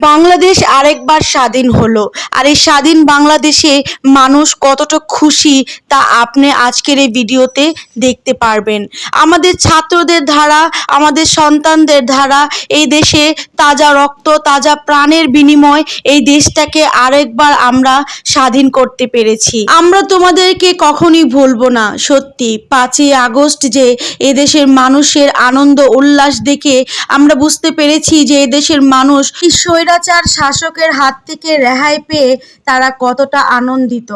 বাংলাদেশ আরেকবার স্বাধীন হলো। আর এই স্বাধীন বাংলাদেশে মানুষ কতটা খুশি তা আপনি আজকের এই ভিডিওতে দেখতে পারবেন। আমাদের ছাত্রদের ধারা, আমাদের সন্তানদের ধারা, এই দেশে তাজা রক্ত, তাজা প্রাণের বিনিময়, এই দেশটাকে আরেকবার আমরা স্বাধীন করতে পেরেছি। আমরা তোমাদেরকে কখনই ভুলবো না, সত্যি। পাঁচই আগস্ট যে এদেশের মানুষের আনন্দ, উল্লাস দেখে আমরা বুঝতে পেরেছি যে এদেশের মানুষ এই স্বৈরাচার শাসকের হাত থেকে রেহাই পেয়ে তারা কতটা আনন্দিত।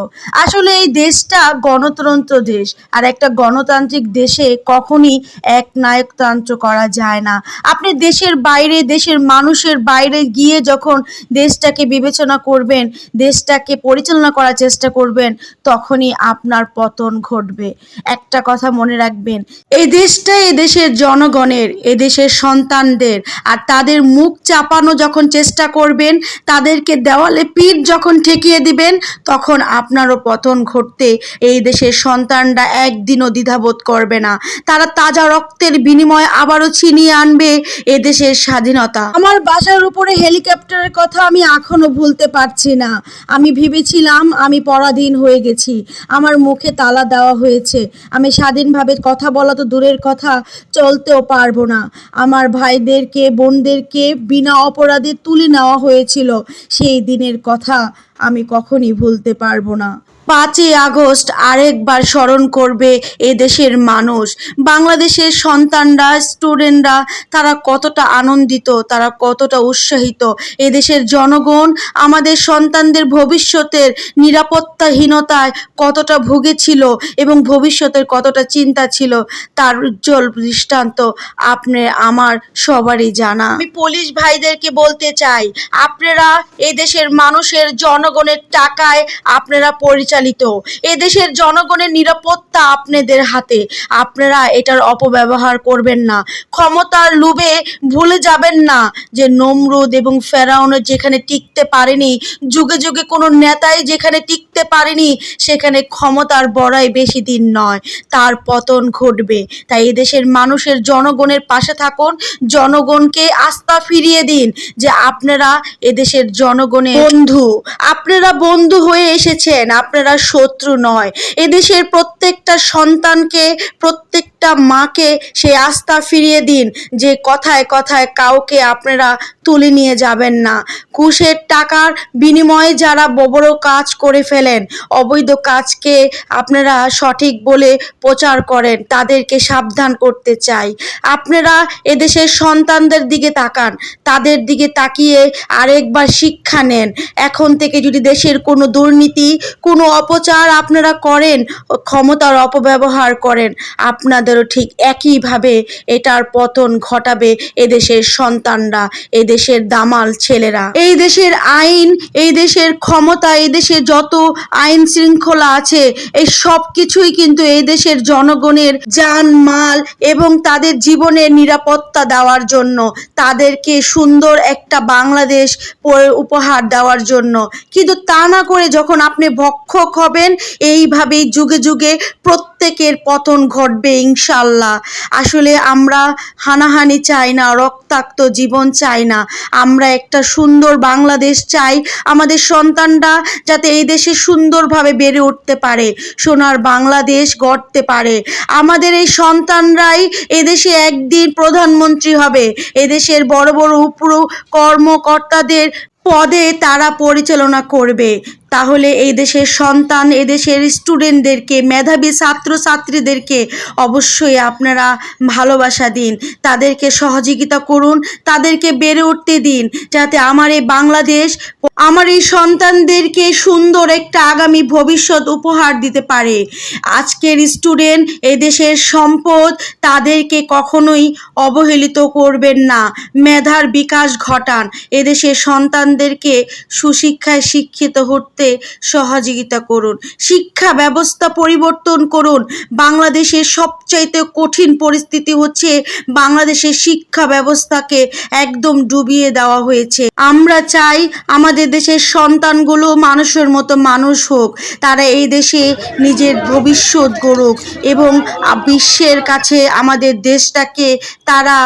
আসলে এই দেশটা গণতন্ত্র দেশ, আর একটা গণতান্ত্রিক দেশে কখনই এক নায়কতন্ত্র করা যায় না। আপনি দেশের বাইরে, দেশের মানুষের বাইরে গিয়ে যখন দেশটাকে বিবেচনা করবেন, দেশটাকে পরিচালনা করার চেষ্টা করবেন, তখনই আপনার পতন ঘটবে। একটা কথা মনে রাখবেন, এই দেশটা এদেশের জনগণের এদেশের সন্তানদের, আর তাদের মুখ চাপানো যখন চেষ্টা করবেন, তাদেরকে দেওয়ালে পিঠ যখন ঠেকিয়ে দিবেন, তখন আপনারও পতন ঘটতে এই দেশের সন্তানরা একদিনও দ্বিধাবোধ করবে না। তারা তাজা রক্তের বিনিময়ে আবারও ছিনিয়ে আনবে এ দেশের স্বাধীনতা। আমার বাসার উপরে হেলিকপ্টারের কথা আমি এখনও ভুলতে পারছি না। আমি ভেবেছিলাম আমি পরাধীন হয়ে গেছি। আমার মুখে তালা দেওয়া হয়েছে। আমি স্বাধীনভাবে কথা বলা তো দূরের কথা, চলতেও পারব না। আমার ভাইদেরকে, বোনদেরকে বিনা অপরাধে তুলে নেওয়া হয়েছিল সেই দিনের কথা আমি কখনই ভুলতে পারব না। পাঁচই আগস্ট আরেকবার স্মরণ করবে এ দেশের মানুষ। বাংলাদেশের সন্তানরা, স্টুডেন্টরা, তারা কতটা আনন্দিত, তারা কতটা উৎসাহিত। এদেশের জনগণ আমাদের সন্তানদের ভবিষ্যতের নিরাপত্তাহীনতায় কতটা ভুগেছিল এবং ভবিষ্যতের কতটা চিন্তা ছিল, তার উজ্জ্বল দৃষ্টান্ত আপনি, আমার সবারই জানা। আমি পুলিশ ভাইদেরকে বলতে চাই, আপনারা এদেশের মানুষের জনগণের টাকায় আপনারা পরিচালিত। এদেশের জনগণের নিরাপত্তা আপনাদের হাতে। আপনারা এটার অপব্যবহার করবেন না। ক্ষমতার লোভে ভুলে যাবেন না যে নমরুদ এবং ফেরাউনের যেখানে টিকতে পারেনি যুগে যুগে কোনো নেতাই যেখানে টিকতে পারেনি সেখানে ক্ষমতার বড়াই বেশি দিন নয় তার পতন ঘটবে। তাই এদেশের মানুষের জনগণের পাশে থাকুন জনগণকে আস্থা ফিরিয়ে দিন যে আপনারা এদেশের জনগণের বন্ধু। আপনারা বন্ধু হয়ে এসেছেন আপনারা শত্রু নয়। এদেশের প্রত্যেকটা সন্তানকে প্রত্যেকটা মাকে সেই আস্থা ফিরিয়ে দিন যে কথায় কথায় কাউকে আপনারা তুলে নিয়ে যাবেন না। ঘুষের টাকার বিনিময়ে যারা বড় কাজ করে ফেলেন, অবৈধ কাজকে আপনারা সঠিক বলে প্রচার করেন, তাদেরকে সাবধান করতে চাই। আপনারা এদেশের সন্তানদের দিকে তাকান, তাদের দিকে তাকিয়ে আরেকবার শিক্ষা নেন। এখন থেকে যদি দেশের কোনো দুর্নীতি, কোনো অপচার আপনারা করেন, ক্ষমতার অপব্যবহার করেন আপনাদেরও ঠিক একইভাবে এটার পতন ঘটাবে এদেশের সন্তানরা, এদেশের দামাল ছেলেরা। এই দেশের আইন, এই দেশের ক্ষমতা, এই দেশে যত আইন শৃঙ্খলা আছে, এই সব কিছুই কিন্তু এই দেশের জনগণের যান মাল এবং তাদের জীবনের নিরাপত্তা দেওয়ার জন্য, তাদেরকে সুন্দর একটা বাংলাদেশ উপহার দেওয়ার জন্য। কিন্তু তা না করে যখন আপনি ভক্ষক হবেন, এইভাবেই যুগে যুগে প্রত্যেকের পতন ঘটবে ইনশাল্লাহ আসলে আমরা হানাহানি চাই না, রক্তাক্ত জীবন চাই না। আমরা একটা সুন্দর বাংলাদেশ চাই। আমাদের সন্তানরা যাতে এই দেশে সুন্দরভাবে বেড়ে উঠতে পারে, সোনার বাংলাদেশ গড়তে পারে। আমাদের এই সন্তানরাই এদেশে একদিন প্রধানমন্ত্রী হবে। এদেশের বড় বড় উপর কর্মকর্তাদের পদে তারা পরিচালনা করবে। তাহলে এই দেশের সন্তান এদেশের স্টুডেন্টদেরকে মেধাবী ছাত্রছাত্রীদেরকে অবশ্যই আপনারা ভালোবাসা দিন। তাদেরকে সহযোগিতা করুন, তাদেরকে বেড়ে উঠতে দিন, যাতে আমার এই বাংলাদেশ, আমার এই সন্তানদেরকে সুন্দর একটা আগামী ভবিষ্যৎ উপহার দিতে পারে। আজকের স্টুডেন্ট এদেশের সম্পদ তাদেরকে কখনোই অবহেলিত করবেন না। মেধার বিকাশ ঘটান। এদেশের সন্তানদেরকে সুশিক্ষায় শিক্ষিত হতে সহযোগিতা করুন। শিক্ষা ব্যবস্থা পরিবর্তন করুন। বাংলাদেশের সবচাইতে কঠিন পরিস্থিতি হচ্ছে বাংলাদেশের শিক্ষা ব্যবস্থাকে একদম ডুবিয়ে দেওয়া হয়েছে। আমরা চাই আমাদের দেশের সন্তানগুলো মানুষের মতো মানুষ হোক। তারা এই দেশে নিজের ভবিষ্যৎ গড়ুক এবং বিশ্বের কাছে আমাদের দেশটাকে তারা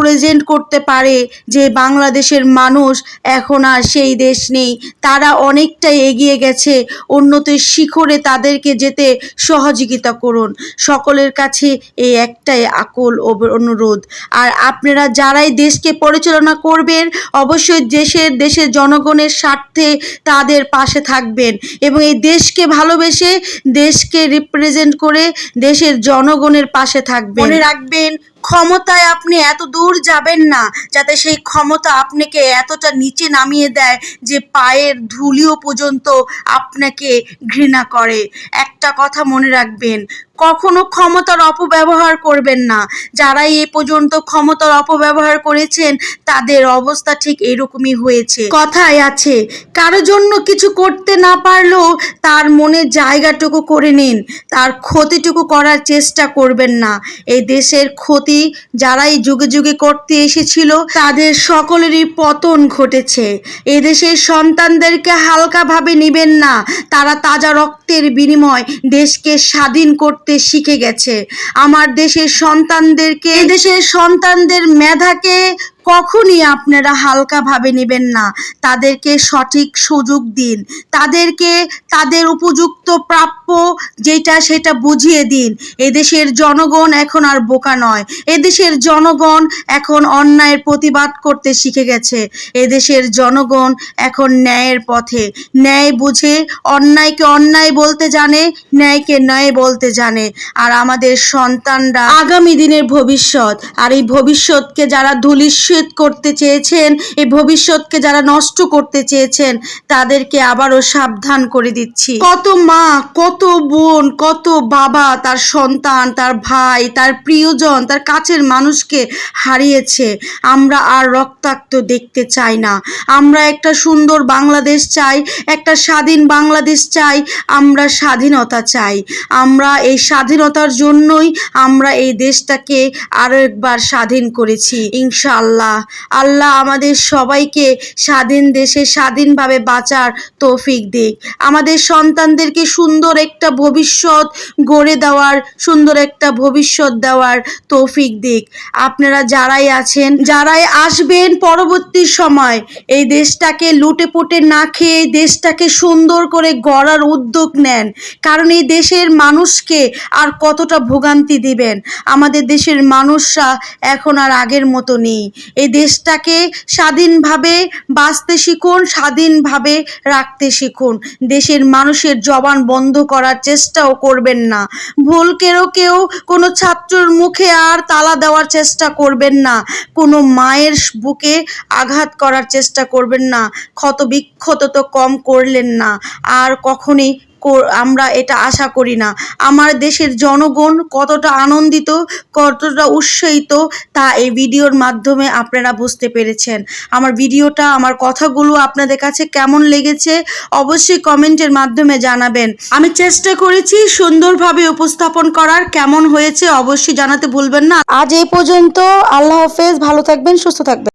প্রেজেন্ট করতে পারে যে বাংলাদেশের মানুষ এখন আর সেই দেশ নেই। তারা অনেকটাই এগিয়ে গেছে। উন্নতির শিখরে তাদেরকে যেতে সহযোগিতা করুন। সকলের কাছে এই একটাই আকুল অনুরোধ। আর আপনারা যারাই দেশকে পরিচালনা করবেন, অবশ্যই দেশের দেশের জনগণের স্বার্থে তাদের পাশে থাকবেন এবং এই দেশকে ভালোবেসে দেশকে রিপ্রেজেন্ট করে দেশের জনগণের পাশে থাকবেন। মনে রাখবেন ক্ষমতায় আপনি এত দূর যাবেন না, যাতে সেই ক্ষমতা আপনাকে এতটা নিচে নামিয়ে দেয় যে পায়ের ধুলিও পর্যন্ত আপনাকে ঘৃণা করে। একটা কথা মনে রাখবেন কখনো ক্ষমতার অপব্যবহার করবেন না। যারাই এ পর্যন্ত ক্ষমতার অপব্যবহার করেছেন, তাদের অবস্থা ঠিক এরকমই হয়েছে। কথাই আছে, কারও জন্য কিছু করতে না পারলেও তার মনে জায়গাটুকু করে নিন। তার ক্ষতিটুকু করার চেষ্টা করবেন না। এই দেশের ক্ষতি যারাই যুগে যুগে করতে এসেছিল, তাদের সকলেরই পতন ঘটেছে। এদেশের সন্তানদেরকে হালকাভাবে নেবেন না। তারা তাজা রক্তের বিনিময় দেশকে স্বাধীন করতে শিখে গেছে। আমার দেশের সন্তানদেরকে দেশের সন্তানদের মেধাকে কখনই আপনারা হালকাভাবে নেবেন না। তাদেরকে সঠিক সুযোগ দিন। তাদেরকে, তাদের উপযুক্ত প্রাপ্য যেটা সেটা বুঝিয়ে দিন। এদেশের জনগণ এখন আর বোকা নয়। এদেশের জনগণ এখন অন্যায়ের প্রতিবাদ করতে শিখে গেছে। এদেশের জনগণ এখন ন্যায়ের পথে। ন্যায় বুঝে, অন্যায়কে অন্যায় বলতে জানে, ন্যায়কে ন্যায় বলতে জানে। আর আমাদের সন্তানরা আগামী দিনের ভবিষ্যৎ। আর এই ভবিষ্যৎকে যারা ধূলিস্যিত করতে চেয়েছেন, এই ভবিষ্যৎকে যারা নষ্ট করতে চেয়েছেন, তাদেরকে আবারও সাবধান করে দিচ্ছি। কত মা, কত বোন, কত বাবা তার সন্তান, তার ভাই, তার প্রিয়জন, তার কাছের মানুষকে হারিয়েছে। আমরা আর রক্তাক্ত দেখতে চাই না। আমরা একটা সুন্দর বাংলাদেশ চাই, একটা স্বাধীন বাংলাদেশ চাই, আমরা স্বাধীনতা চাই। আমরা এই স্বাধীনতার জন্যই আমরা এই দেশটাকে আরও একবার স্বাধীন করেছি। ইনশাআল্লাহ। আল্লাহ। আল্লাহ আমাদের সবাইকে স্বাধীন দেশে স্বাধীনভাবে বাঁচার তৌফিক দিক। আমাদের সন্তানদেরকে সুন্দর একটা ভবিষ্যৎ গড়ে দেওয়ার, সুন্দর একটা ভবিষ্যৎ দেওয়ার তৌফিক দিক। আপনারা যারাই আছেন, যারাই আসবেন পরবর্তী সময়, এই দেশটাকে লুটে পুটে না খেয়ে দেশটাকে সুন্দর করে গড়ার উদ্যোগ নেন। কারণ এই দেশের মানুষকে আর কতটা ভোগান্তি দিবেন? আমাদের দেশের মানুষরা এখন আর আগের মতো নেই। এই দেশটাকে স্বাধীনভাবে বাঁচতে শিখুন, স্বাধীনভাবে রাখতে শিখুন। দেশের মানুষের জবান বন্ধ করার চেষ্টাও করবেন না। ভুল কেউ, কোনো ছাত্রর মুখে আর তালা দেওয়ার চেষ্টা করবেন না। কোনো মায়ের বুকে আঘাত করার চেষ্টা করবেন না। ক্ষত বিক্ষত তো কম করলেন না। আর কখনই আমরা এটা আশা করি না। আমার দেশের জনগণ কতটা আনন্দিত, কতটা উৎসাহিত, তা এই ভিডিওর মাধ্যমে আপনারা বুঝতে পেরেছেন। আমার ভিডিওটা, আমার কথাগুলো আপনাদের কাছে কেমন লেগেছে, অবশ্যই কমেন্টের মাধ্যমে জানাবেন। আমি চেষ্টা করেছি সুন্দরভাবে উপস্থাপন করার, কেমন হয়েছে অবশ্যই জানাতে ভুলবেন না। আজ এই পর্যন্ত, আল্লাহ হাফেজ, ভালো থাকবেন, সুস্থ থাকবেন।